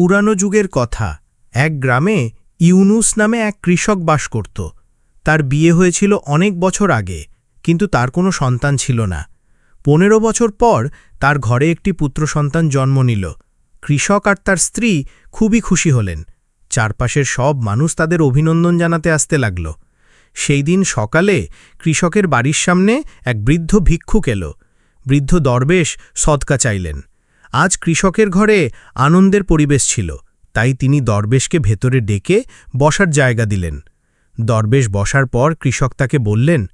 পুরানো যুগের কথা। এক গ্রামে ইউনুস নামে এক কৃষক বাস করত। তার বিয়ে হয়েছিল অনেক বছর আগে, কিন্তু তার কোনো সন্তান ছিল না। পনেরো বছর পর তার ঘরে একটি পুত্র সন্তান জন্ম নিল। কৃষক আর তার স্ত্রী খুবই খুশি হলেন। চারপাশের সব মানুষ তাদের অভিনন্দন জানাতে আসতে লাগল। সেই দিন সকালে কৃষকের বাড়ির সামনে এক বৃদ্ধ ভিক্ষুক এলো। বৃদ্ধ দরবেশ সদকা চাইলেন। আজ কৃষকের ঘরে আনন্দের পরিবেশ ছিল, তাই তিনি দরবেশকে ভেতরে ডেকে বসার জায়গা দিলেন। দরবেশ বসার পর কৃষক তাকে বললেন,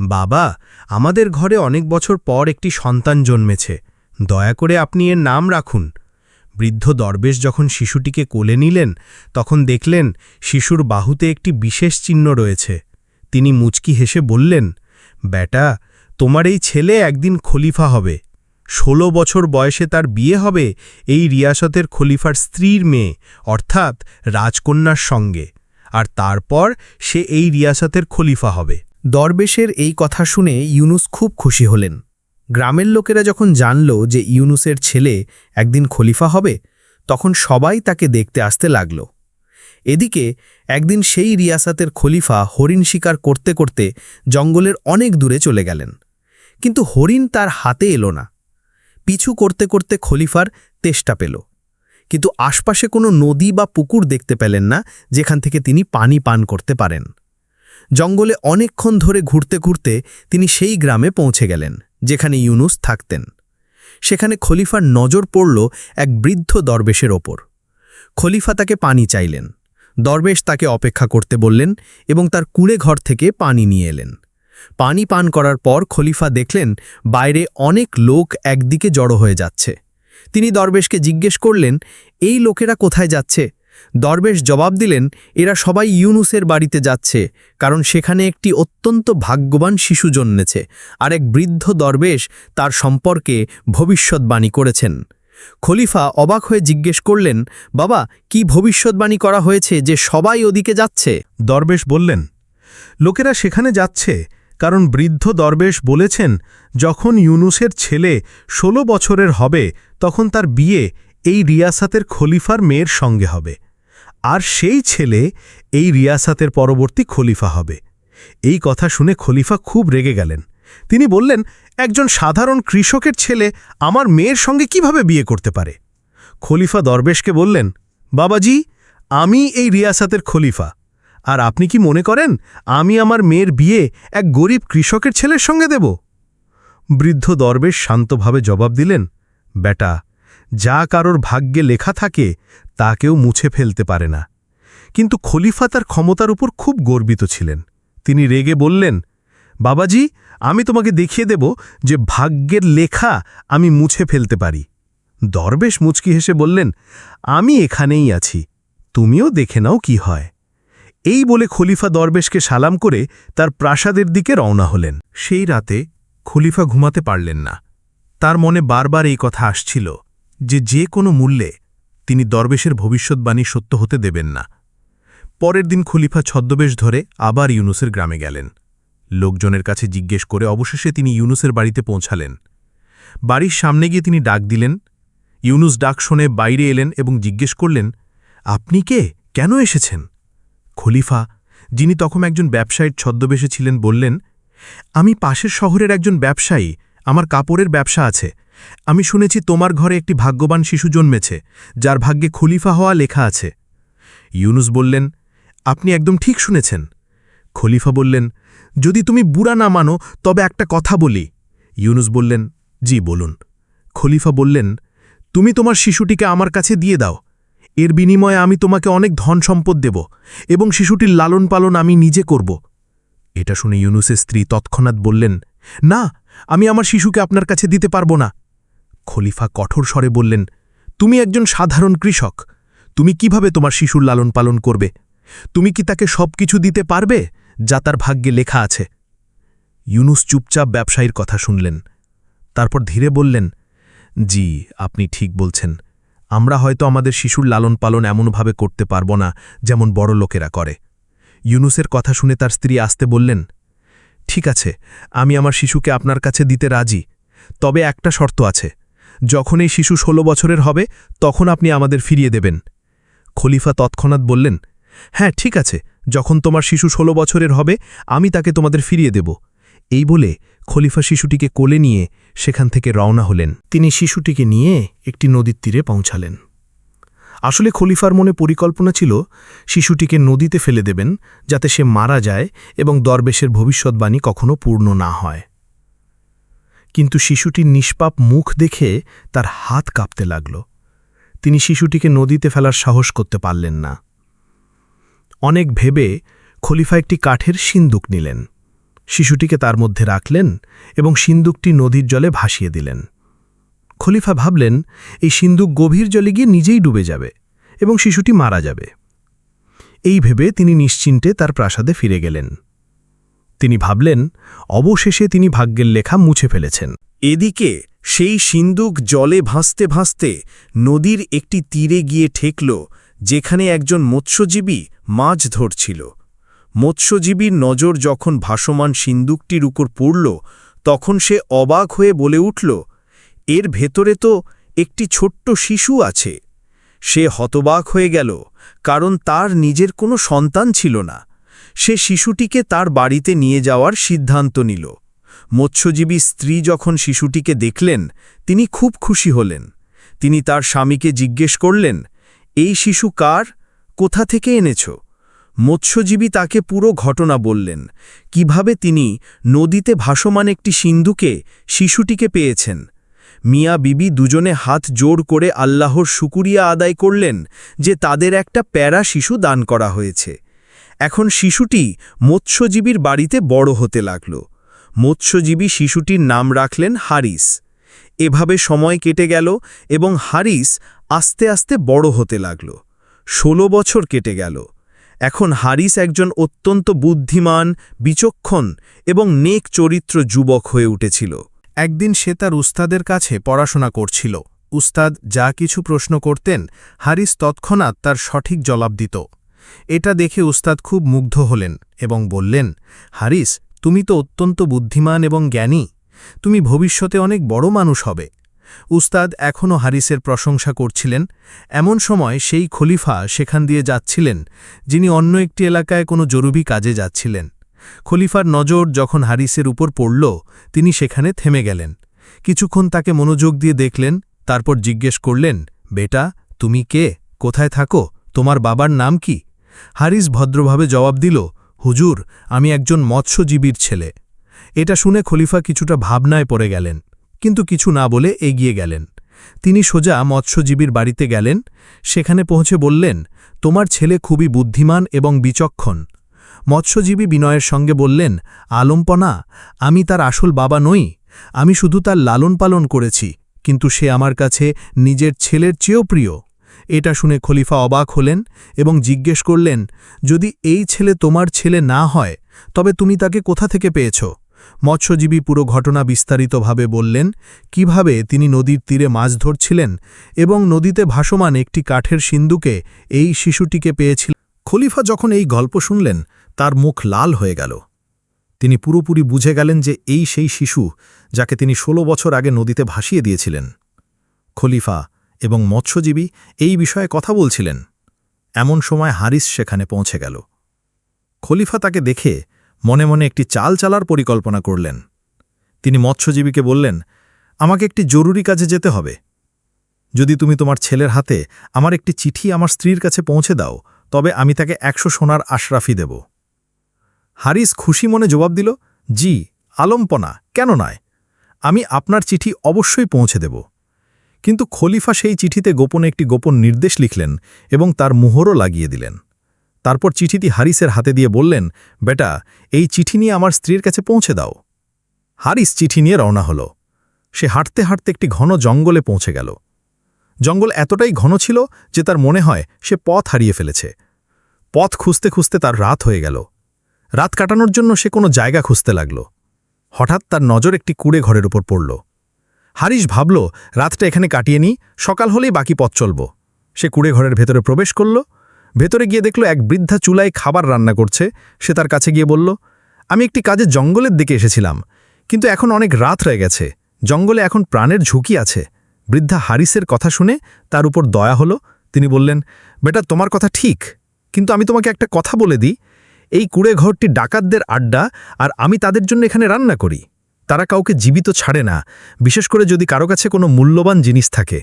বাবা, আমাদের ঘরে অনেক বছর পর একটি সন্তান জন্মেছে, দয়া করে আপনি এর নাম রাখুন। বৃদ্ধ দরবেশ যখন শিশুটিকে কোলে নিলেন, তখন দেখলেন শিশুর বাহুতে একটি বিশেষ চিহ্ন রয়েছে। তিনি মুচকি হেসে বললেন, বেটা, তোমার এই ছেলে একদিন খলিফা হবে। ষোলো বছর বয়সে তার বিয়ে হবে এই রিয়াসতের খলিফার স্ত্রীর মেয়ে, অর্থাৎ রাজকন্যার সঙ্গে। আর তারপর সে এই রিয়াসতের খলিফা হবে। দরবেশের এই কথা শুনে ইউনুস খুব খুশি হলেন। গ্রামের লোকেরা যখন জানল যে ইউনুসের ছেলে একদিন খলিফা হবে, তখন সবাই তাকে দেখতে আসতে লাগল। এদিকে একদিন সেই রিয়াসাতের খলিফা হরিণ শিকার করতে করতে জঙ্গলের অনেক দূরে চলে গেলেন। কিন্তু হরিণ তার হাতে এলো না। পিছু করতে করতে খলিফার তেষ্টা পেল। কিন্তু আশপাশে কোনো নদী বা পুকুর দেখতে পেলেন না, যেখান থেকে তিনি পানি পান করতে পারেন। জঙ্গলে অনেকক্ষণ ধরে ঘুরতে ঘুরতে তিনি সেই গ্রামে পৌঁছে গেলেন, যেখানে ইউনুস থাকতেন। সেখানে খলিফার নজর পড়ল এক বৃদ্ধ দরবেশের ওপর। খলিফা তাকে পানি চাইলেন। দরবেশ তাকে অপেক্ষা করতে বললেন এবং তার কুঁড়ে ঘর থেকে পানি নিয়ে এলেন। পানি পান করার পর খলিফা দেখলেন বাইরে অনেক লোক একদিকে জড়ো হয়ে যাচ্ছে। তিনি দরবেশকে জিজ্ঞেস করলেন, এই লোকেরা কোথায় যাচ্ছে? দরবেশ জবাব দিলেন, এরা সবাই ইউনুসের বাড়িতে যাচ্ছে, কারণ সেখানে একটি অত্যন্ত ভাগ্যবান শিশু জন্মেছে, আর এক বৃদ্ধ দরবেশ তার সম্পর্কে ভবিষ্যৎবাণী করেছেন। খলিফা অবাক হয়ে জিজ্ঞেস করলেন, বাবা, কি ভবিষ্যৎবাণী করা হয়েছে যে সবাই ওদিকে যাচ্ছে? দরবেশ বললেন, লোকেরা সেখানে যাচ্ছে কারণ বৃদ্ধ দরবেশ বলেছেন, যখন ইউনুসের ছেলে ১৬ বছরের হবে, তখন তার বিয়ে এই রিয়াসাতের খলিফার মেয়ের সঙ্গে হবে। আর সেই ছেলে এই রিয়াসাতের পরবর্তী খলিফা হবে। এই কথা শুনে খলিফা খুব রেগে গেলেন। তিনি বললেন, একজন সাধারণ কৃষকের ছেলে আমার মেয়ের সঙ্গে কীভাবে বিয়ে করতে পারে? খলিফা দরবেশকে বললেন, বাবাজি, আমি এই রিয়াসাতের খলিফা। আর আপনি কি মনে করেন আমি আমার মেয়ের বিয়ে এক গরিব কৃষকের ছেলের সঙ্গে দেব? বৃদ্ধ দরবেশ শান্তভাবে জবাব দিলেন, বেটা, যা কারোর ভাগ্যে লেখা থাকে, তা কেউ মুছে ফেলতে পারে না। কিন্তু খলিফা তার ক্ষমতার উপর খুব গর্বিত ছিলেন। তিনি রেগে বললেন, বাবাজি, আমি তোমাকে দেখিয়ে দেব যে ভাগ্যের লেখা আমি মুছে ফেলতে পারি। দরবেশ মুচকি হেসে বললেন, আমি এখানেই আছি, তুমিও দেখে নাও কি হয়। এই বলে খলিফা দরবেশকে সালাম করে তার প্রাসাদের দিকে রওনা হলেন। সেই রাতে খলিফা ঘুমাতে পারলেন না। তার মনে বারবার এই কথা আসছিল যে যে কোনো মূল্যে তিনি দরবেশের ভবিষ্যৎবাণী সত্য হতে দেবেন না। পরের দিন খলিফা ছদ্মবেশ ধরে আবার ইউনুসের গ্রামে গেলেন। লোকজনের কাছে জিজ্ঞেস করে অবশেষে তিনি ইউনুসের বাড়িতে পৌঁছালেন। বাড়ির সামনে গিয়ে তিনি ডাক দিলেন। ইউনুস ডাক শুনে বাইরে এলেন এবং জিজ্ঞেস করলেন, আপনি কে? কেন এসেছেন? খলিফা, যিনি তখন একজন ব্যবসায়ীর ছদ্মবেশে ছিলেন, বললেন, আমি পাশের শহরের একজন ব্যবসায়ী, আমার কাপড়ের ব্যবসা আছে। আমি শুনেছি তোমার ঘরে একটি ভাগ্যবান শিশু জন্মেছে, যার ভাগ্যে খলিফা হওয়া লেখা আছে। ইউনুস বললেন, আপনি একদম ঠিক শুনেছেন। খলিফা বললেন, যদি তুমি বুড়া না মানো, তবে একটা কথা বলি। ইউনুস বললেন, জি, বলুন। খলিফা বললেন, তুমি তোমার শিশুটিকে আমার কাছে দিয়ে দাও। এর বিনিময়ে আমি তোমাকে অনেক ধন সম্পদ দেব এবং শিশুটির লালন পালন আমি নিজে করব। এটা শুনে ইউনুসের স্ত্রী তৎক্ষণাৎ বললেন, না, আমি আমার শিশুকে আপনার কাছে দিতে পারব না। খলিফা কঠোর স্বরে বললেন, তুমি একজন সাধারণ কৃষক। তুমি কীভাবে তোমার শিশুর লালন পালন করবে? তুমি কি তাকে সব কিছু দিতে পারবে যা তার ভাগ্যে লেখা আছে? ইউনুস চুপচাপ ব্যবসায়ীর কথা শুনলেন, তারপর ধীরে বললেন, জি, আপনি ঠিক বলছেন। আমরা হয়তো আমাদের শিশুর লালন পালন এমনভাবে করতে পারব না, যেমন বড় লোকেরা করে। ইউনুসের কথা শুনে তার স্ত্রী আসতে বললেন, ঠিক আছে, আমি আমার শিশুকে আপনার কাছে দিতে রাজি। তবে একটা শর্ত আছে, যখন এই শিশু ষোলো বছরের হবে, তখন আপনি আমাদের ফিরিয়ে দেবেন। খলিফা তৎক্ষণাৎ বললেন হ্যাঁ ঠিক আছে, যখন তোমার শিশু ষোলো বছরের হবে, আমি তাকে তোমাদের ফিরিয়ে দেব। এই বলে খলিফা শিশুটিকে কোলে নিয়ে সেখান থেকে রওনা হলেন। তিনি শিশুটিকে নিয়ে একটি নদীর তীরে পৌঁছালেন। আসলে খলিফার মনে পরিকল্পনা ছিল, শিশুটিকে নদীতে ফেলে দেবেন, যাতে সে মারা যায় এবং দরবেশের ভবিষ্যৎবাণী কখনো পূর্ণ না হয়। কিন্তু শিশুটির নিষ্পাপ মুখ দেখে তার হাত কাঁপতে লাগল। তিনি শিশুটিকে নদীতে ফেলার সাহস করতে পারলেন না। অনেক ভেবে খলিফা একটি কাঠের সিন্দুক নিলেন। শিশুটিকে তার মধ্যে রাখলেন এবং সিন্দুকটি নদীর জলে ভাসিয়ে দিলেন। খলিফা ভাবলেন, এই সিন্দুক গভীর জলে গিয়ে নিজেই ডুবে যাবে এবং শিশুটি মারা যাবে। এই ভেবে তিনি নিশ্চিন্তে তার প্রাসাদে ফিরে গেলেন। তিনি ভাবলেন, অবশেষে তিনি ভাগ্যের লেখা মুছে ফেলেছেন। এদিকে সেই সিন্দুক জলে ভাসতে ভাসতে নদীর একটি তীরে গিয়ে ঠেকল, যেখানে একজন মৎস্যজীবী মাছ ধরছিল। মৎস্যজীবীর নজর যখন ভাসমান সিন্দুকটির উপর পড়ল, তখন সে অবাক হয়ে বলে উঠল, এর ভেতরে তো একটি ছোট্ট শিশু আছে। সে হতবাক হয়ে গেল, কারণ তার নিজের কোনো সন্তান ছিল না। সে শিশুটিকে তার বাড়িতে নিয়ে যাওয়ার সিদ্ধান্ত নিল। মৎস্যজীবী স্ত্রী যখন শিশুটিকে দেখলেন, তিনি খুব খুশি হলেন। তিনি তার স্বামীকে জিজ্ঞেস করলেন, এই শিশু কার? কোথা থেকে এনেছ? মৎস্যজীবী তাকে পুরো ঘটনা বললেন, কীভাবে তিনি নদীতে ভাসমান একটি সিন্ধুকে, শিশুটিকে পেয়েছেন। মিয়া বিবি দুজনে হাত জোর করে আল্লাহর শুকুরিয়া আদায় করলেন যে তাদের একটা প্যারা শিশু দান করা হয়েছে। এখন শিশুটি মৎস্যজীবীর বাড়িতে বড় হতে লাগল। মৎস্যজীবী শিশুটির নাম রাখলেন হারিস। এভাবে সময় কেটে গেল এবং হারিস আস্তে আস্তে বড় হতে লাগল। ষোলো বছর কেটে গেল। এখন হারিস একজন অত্যন্ত বুদ্ধিমান, বিচক্ষণ এবং নেক চরিত্র যুবক হয়ে উঠেছিল। একদিন সে তার উস্তাদের কাছে পড়াশোনা করছিল। উস্তাদ, যা কিছু প্রশ্ন করতেন, হারিস তৎক্ষণাৎ তার সঠিক জবাব দিত। এটা দেখে উস্তাদ খুব মুগ্ধ হলেন এবং বললেন, হারিস, তুমি তো অত্যন্ত বুদ্ধিমান এবং জ্ঞানী। তুমি ভবিষ্যতে অনেক বড় মানুষ হবে। উস্তাদ এখনও হারিসের প্রশংসা করছিলেন। এমন সময় সেই খলিফা সেখান দিয়ে যাচ্ছিলেন, যিনি অন্য একটি এলাকায় কোনো জরুরি কাজে যাচ্ছিলেন। খলিফার নজর যখন হারিসের উপর পড়ল, তিনি সেখানে থেমে গেলেন। কিছুক্ষণ তাকে মনোযোগ দিয়ে দেখলেন, তারপর জিজ্ঞেস করলেন, বেটা, তুমি কে? কোথায় থাকো? তোমার বাবার নাম কি? হারিস ভদ্রভাবে জবাব দিল, হুজুর, আমি একজন মৎস্যজীবীর ছেলে। এটা শুনে খলিফা কিছুটা ভাবনায় পড়ে গেলেন। কিন্তু কিছু না বলে এগিয়ে গেলেন। তিনি সোজা মৎস্যজীবীর বাড়িতে গেলেন, সেখানে পৌঁছে বললেন, তোমার ছেলে খুবই বুদ্ধিমান এবং বিচক্ষণ। মৎস্যজীবী বিনয়ের সঙ্গে বললেন, আলম্পনা, আমি তার আসল বাবা নই, আমি শুধু তার লালন পালন করেছি, কিন্তু সে আমার কাছে নিজের ছেলের চেয়েও প্রিয়। এটা শুনে খলিফা অবাক হলেন এবং জিজ্ঞেস করলেন, যদি এই ছেলে তোমার ছেলে না হয়, তবে তুমি তাকে কোথা থেকে পেয়েছ? মৎস্যজীবী পুরো ঘটনা বিস্তারিতভাবে বললেন, কীভাবে তিনি নদীর তীরে মাছ ধরছিলেন এবং নদীতে ভাসমান একটি কাঠের সিন্দুকে এই শিশুটিকে পেয়েছিল। খলিফা যখন এই গল্প শুনলেন, তার মুখ লাল হয়ে গেল। তিনি পুরোপুরি বুঝে গেলেন যে এই সেই শিশু যাকে তিনি ষোলো বছর আগে নদীতে ভাসিয়ে দিয়েছিলেন। খলিফা এবং মৎস্যজীবী এই বিষয়ে কথা বলছিলেন। এমন সময় হারিস সেখানে পৌঁছে গেল। খলিফা তাকে দেখে মনে মনে একটি চাল চালার পরিকল্পনা করলেন। তিনি মৎস্যজীবীকে বললেন, আমাকে একটি জরুরি কাজে যেতে হবে। যদি তুমি তোমার ছেলের হাতে আমার একটি চিঠি আমার স্ত্রীর কাছে পৌঁছে দাও, তবে আমি তাকে একশো সোনার আশরাফি দেব। হারিস খুশি মনে জবাব দিল, জি, আলম্পনা, কেন নয়? আমি আপনার চিঠি অবশ্যই পৌঁছে দেব। কিন্তু খলিফা সেই চিঠিতে গোপনে একটি গোপন নির্দেশ লিখলেন এবং তার মোহরও লাগিয়ে দিলেন। তারপর চিঠিটি হারিসের হাতে দিয়ে বললেন, বেটা, এই চিঠি নিয়ে আমার স্ত্রীর কাছে পৌঁছে দাও। হারিস চিঠি নিয়ে রওনা হল। সে হাঁটতে হাঁটতে একটি ঘন জঙ্গলে পৌঁছে গেল। জঙ্গল এতটাই ঘন ছিল যে তার মনে হয় সে পথ হারিয়ে ফেলেছে। পথ খুঁজতে খুঁজতে তার রাত হয়ে গেল। রাত কাটানোর জন্য সে কোনো জায়গা খুঁজতে লাগল। হঠাৎ তার নজর একটি কুড়ে ঘরের উপর পড়ল। হারিস ভাবল, রাতটা এখানে কাটিয়ে নিই, সকাল হলেই বাকি পথ চলব। সে কুড়ে ঘরের ভেতরে প্রবেশ করল। ভেতরে গিয়ে দেখল এক বৃদ্ধা চুলায় খাবার রান্না করছে। সে তার কাছে গিয়ে বলল, আমি একটি কাজে জঙ্গলের দিকে এসেছিলাম, কিন্তু এখন অনেক রাত হয়ে গেছে। জঙ্গলে এখন প্রাণের ঝুঁকি আছে। বৃদ্ধা হারিসের কথা শুনে তার উপর দয়া হলো। তিনি বললেন, বেটা, তোমার কথা ঠিক, কিন্তু আমি তোমাকে একটা কথা বলে দিই। এই কুড়ে ঘরটি ডাকাতদের আড্ডা, আর আমি তাদের জন্য এখানে রান্না করি। তারা কাউকে জীবিত ছাড়ে না। বিশেষ করে যদি কারও কাছে কোনো মূল্যবান জিনিস থাকে।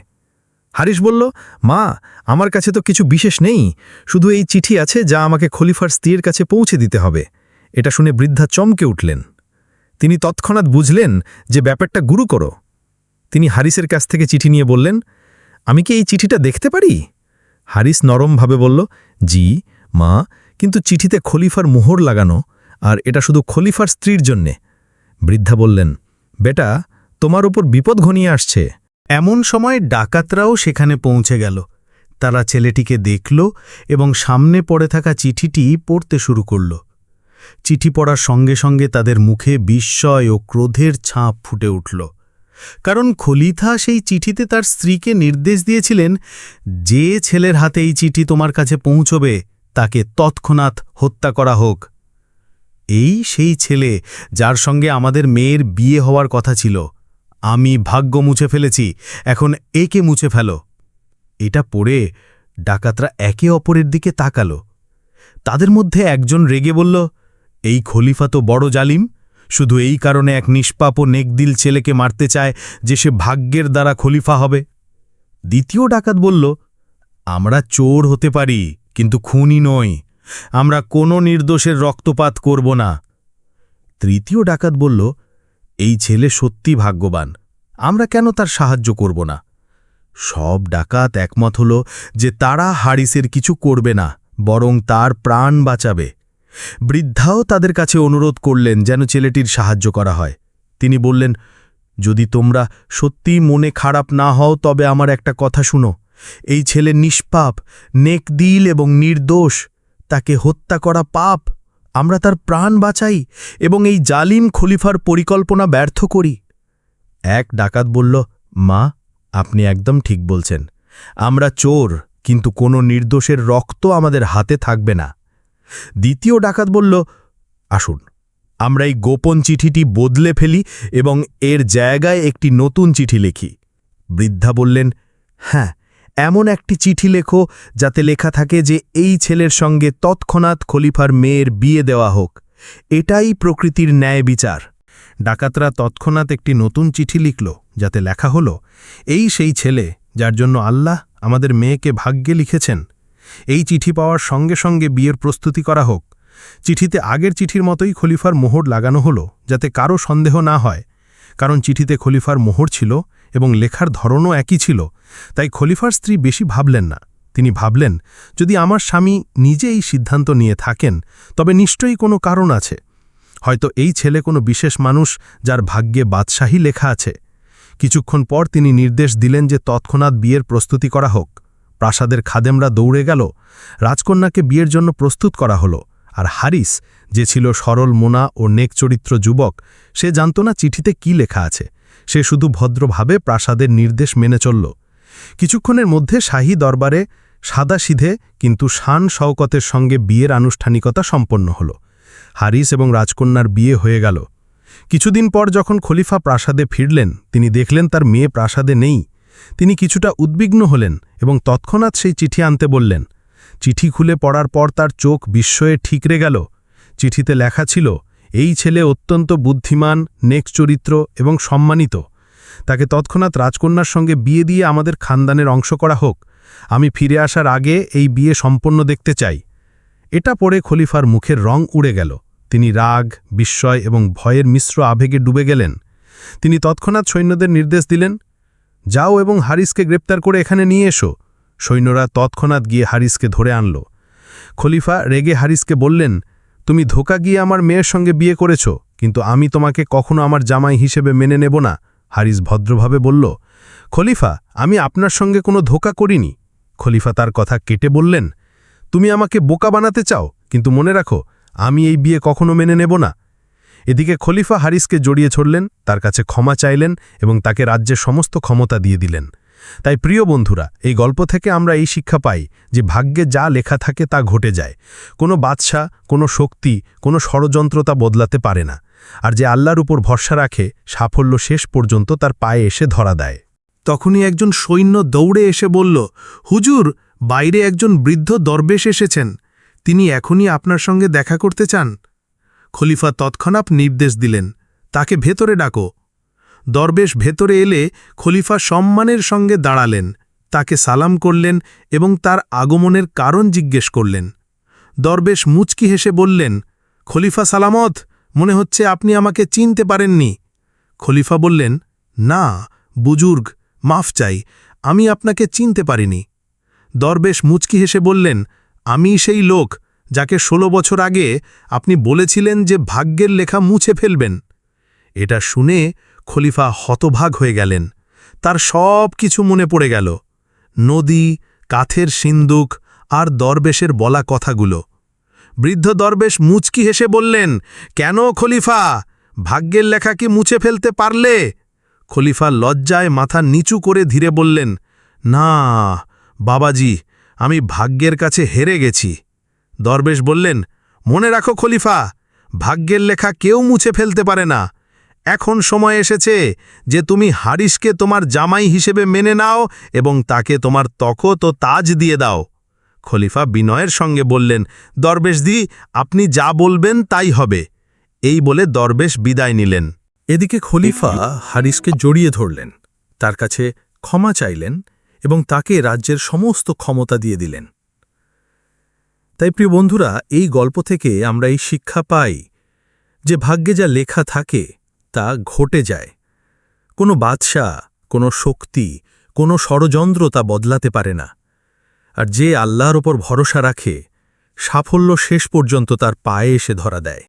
হারিস বলল, মা, আমার কাছে তো কিছু বিশেষ নেই। শুধু এই চিঠি আছে যা আমাকে খলিফার স্ত্রীর কাছে পৌঁছে দিতে হবে। এটা শুনে বৃদ্ধা চমকে উঠলেন। তিনি তৎক্ষণাৎ বুঝলেন যে ব্যাপারটা গুরু করো। তিনি হারিসের কাছ থেকে চিঠি নিয়ে বললেন, আমি কি এই চিঠিটা দেখতে পারি? হারিস নরমভাবে বলল, জি, মা, কিন্তু চিঠিতে খলিফার মোহর লাগানো, আর এটা শুধু খলিফার স্ত্রীর জন্যে। বৃদ্ধা বললেন, বেটা, তোমার ওপর বিপদ ঘনিয়ে আসছে। এমন সময় ডাকাতরাও সেখানে পৌঁছে গেল। তারা ছেলেটিকে দেখল এবং সামনে পড়ে থাকা চিঠিটি পড়তে শুরু করল। চিঠি পড়ার সঙ্গে সঙ্গে তাদের মুখে বিস্ময় ও ক্রোধের ছাপ ফুটে উঠল। কারণ খলিথা সেই চিঠিতে তার স্ত্রীকে নির্দেশ দিয়েছিলেন, যে ছেলের হাতে এই চিঠি তোমার কাছে পৌঁছবে, তাকে তৎক্ষণাৎ হত্যা করা হোক। এই সেই ছেলে যার সঙ্গে আমাদের মেয়ের বিয়ে হওয়ার কথা ছিল। আমি ভাগ্য মুছে ফেলেছি, এখন একে মুছে ফেলো। এটা পড়ে ডাকাতরা একে অপরের দিকে তাকালো। তাদের মধ্যে একজন রেগে বলল, এই খলিফা তো বড় জালিম, শুধু এই কারণে এক নিষ্পাপ নেকদিল ছেলেকে মারতে চায় যে সে ভাগ্যের দ্বারা খলিফা হবে। দ্বিতীয় ডাকাত বলল, আমরা চোর হতে পারি, কিন্তু খুনি নই। আমরা কোনো নির্দোষের রক্তপাত করব না। তৃতীয় ডাকাত বলল এই ছেলে সত্যি ভাগ্যবান। আমরা কেন তার সাহায্য করব না? সব ডাকাত একমত হল যে তারা হারিসের কিছু করবে না, বরং তার প্রাণ বাঁচাবে। বৃদ্ধাও তাদের কাছে অনুরোধ করলেন যেন ছেলেটির সাহায্য করা হয়। তিনি বললেন, যদি তোমরা সত্যিই মনে খারাপ না হও, তবে আমার একটা কথা শুনো। এই ছেলে নিষ্পাপ নেকদিল এবং নির্দোষ। তাকে হত্যা করা পাপ। আমরা তার প্রাণ বাঁচাই এবং এই জালিম খলিফার পরিকল্পনা ব্যর্থ করি। এক ডাকাত বলল, মা, আপনি একদম ঠিক বলছেন। আমরা চোর, কিন্তু কোনো নির্দোষের রক্ত আমাদের হাতে থাকবে না। দ্বিতীয় ডাকাত বলল, আসুন, আমরা এই গোপন চিঠিটি বদলে ফেলি এবং এর জায়গায় একটি নতুন চিঠি লিখি। বৃদ্ধা বললেন হ্যাঁ এমন একটি চিঠি লেখো যাতে লেখা থাকে যে এই ছেলের সঙ্গে তৎক্ষণাৎ খলিফার মেয়ের বিয়ে দেওয়া হোক। এটাই প্রকৃতির ন্যায় বিচার। ডাকাতরা তৎক্ষণাৎ একটি নতুন চিঠি লিখল যাতে লেখা হল, এই সেই ছেলে যার জন্য আল্লাহ আমাদের মেয়েকে ভাগ্যে লিখেছেন। এই চিঠি পাওয়ার সঙ্গে সঙ্গে বিয়ের প্রস্তুতি করা হোক। চিঠিতে আগের চিঠির মতোই খলিফার মোহর লাগানো হলো যাতে কারও সন্দেহ না হয়। কারণ চিঠিতে খলিফার মোহর ছিল এবং লেখার ধরনও একই ছিল, তাই খলিফার স্ত্রী বেশি ভাবলেন না। তিনি ভাবলেন, যদি আমার স্বামী নিজে এই সিদ্ধান্ত নিয়ে থাকেন, তবে নিশ্চয়ই কোনো কারণ আছে। হয়তো এই ছেলে কোনো বিশেষ মানুষ যার ভাগ্যে বাদশাহী লেখা আছে। কিছুক্ষণ পর তিনি নির্দেশ দিলেন যে তৎক্ষণাৎ বিয়ের প্রস্তুতি করা হোক। প্রাসাদের খাদেমরা দৌড়ে গেল, রাজকন্যাকে বিয়ের জন্য প্রস্তুত করা হলো, আর হারিস, যে ছিল সরল মোনা ও নেক চরিত্র যুবক, সে জানত না চিঠিতে কি লেখা আছে। সে শুধু ভদ্রভাবে প্রাসাদের নির্দেশ মেনে চলল। কিছুক্ষণের মধ্যে শাহী দরবারে সাদা সিধে কিন্তু শান শওকতের সঙ্গে বিয়ের আনুষ্ঠানিকতা সম্পন্ন হল। হারিস এবং রাজকন্যার বিয়ে হয়ে গেল। কিছুদিন পর যখন খলিফা প্রাসাদে ফিরলেন, তিনি দেখলেন তার মেয়ে প্রাসাদে নেই। তিনি কিছুটা উদ্বিগ্ন হলেন এবং তৎক্ষণাৎ সেই চিঠি আনতে বললেন। চিঠি খুলে পড়ার পর তার চোখ বিস্ময়ে ঠিকরে গেল। চিঠিতে লেখা ছিল এই ছেলে অত্যন্ত বুদ্ধিমান, নেক চরিত্র এবং সম্মানিত। তাকে তৎক্ষণাৎ রাজকন্যার সঙ্গে বিয়ে দিয়ে আমাদের খানদানের অংশ করা হোক। আমি ফিরে আসার আগে এই বিয়ে সম্পন্ন দেখতে চাই। এটা পড়ে খলিফার মুখের রং উড়ে গেল। তিনি রাগ, বিস্ময় এবং ভয়ের মিশ্র আবেগে ডুবে গেলেন। তিনি তৎক্ষণাৎ সৈন্যদের নির্দেশ দিলেন, যাও এবং হারিসকে গ্রেপ্তার করে এখানে নিয়ে এসো। সৈন্যরা তৎক্ষণাৎ গিয়ে হারিসকে ধরে আনল। খলিফা রেগে হারিসকে বললেন তুমি ধোকা গিয়ে আমার মেয়ের সঙ্গে বিয়ে করেছ, কিন্তু আমি তোমাকে কখনো আমার জামাই হিসেবে মেনে নেব না, হারিস ভদ্রভাবে বলল। খলিফা, আমি আপনার সঙ্গে কোনো ধোকা করিনি। খলিফা তার কথা কেটে বললেন, তুমি আমাকে বোকা বানাতে চাও, কিন্তু মনে রাখো, আমি এই বিয়ে কখনো মেনে নেব না। এদিকে খলিফা হারিসকে জড়িয়ে ছড়লেন তার কাছে ক্ষমা চাইলেন এবং তাকে রাজ্যের সমস্ত ক্ষমতা দিয়ে দিলেন। তাই প্রিয় বন্ধুরা, এই গল্প থেকে আমরা এই শিক্ষা পাই যে ভাগ্যে যা লেখা থাকে তা ঘটে যায়। কোনো বাদশাহ কোনো শক্তি, কোনো ষড়যন্ত্রতা বদলাতে পারে না। আর যে আল্লাহর উপর ভরসা রাখে, সাফল্য শেষ পর্যন্ত তার পায়ে এসে ধরা দেয়। তখনই একজন সৈন্য দৌড়ে এসে বলল, হুজুর, বাইরে একজন বৃদ্ধ দরবেশ এসেছেন। তিনি এখনই আপনার সঙ্গে দেখা করতে চান। খলিফা তৎক্ষণাৎ নির্দেশ দিলেন, তাকে ভেতরে ডাকো। দরবেশ ভেতরে এলে খলিফা সম্মানের সঙ্গে দাঁড়ালেন, তাকে সালাম করলেন এবং তার আগমনের কারণ জিজ্ঞেস করলেন। দরবেশ মুচকি হেসে বললেন, খলিফা সালামত, মনে হচ্ছে আপনি আমাকে চিনতে পারেননি। খলিফা বললেন, না, বুজুর্গ, মাফ চাই, আমি আপনাকে চিনতে পারিনি। দরবেশ মুচকি হেসে বললেন, আমি সেই লোক যাকে ষোলো বছর আগে আপনি বলেছিলেন যে ভাগ্যের লেখা মুছে ফেলবেন। এটা শুনে খলিফা হতভাগ হয়ে গেলেন। তার সব কিছু মনে পড়ে গেল। নদী কাথের সিন্দুক আর দরবেশের বলা কথাগুলো। বৃদ্ধ দরবেশ মুচকি হেসে বললেন, কেন খলিফা? ভাগ্যের লেখা কি মুছে ফেলতে পারলে? খলিফা লজ্জায় মাথা নিচু করে ধীরে বললেন, না, বাবাজি, আমি ভাগ্যের কাছে হেরে গেছি। দরবেশ বললেন, মনে রাখো খলিফা, ভাগ্যের লেখা কেউ মুছে ফেলতে পারে না। এখন সময় এসেছে যে তুমি হারিসকে তোমার জামাই হিসেবে মেনে নাও এবং তাকে তোমার তখত ও তাজ দিয়ে দাও। খলিফা বিনয়ের সঙ্গে বললেন দরবেশদি আপনি যা বলবেন তাই হবে। এই বলে দরবেশ বিদায় নিলেন। এদিকে খলিফা হারিসকে জড়িয়ে ধরলেন, তার কাছে ক্ষমা চাইলেন এবং তাকে রাজ্যের সমস্ত ক্ষমতা দিয়ে দিলেন। তাই প্রিয় বন্ধুরা, এই গল্প থেকে আমরা এই শিক্ষা পাই যে ভাগ্যে যা লেখা থাকে তা ঘটে যায়। কোনো বাদশাহ, কোনো শক্তি, কোনো ষড়যন্ত্র তা বদলাতে পারে না। আর যে আল্লাহর ওপর ভরসা রাখে, সাফল্য শেষ পর্যন্ত তার পায়ে এসে ধরা দেয়।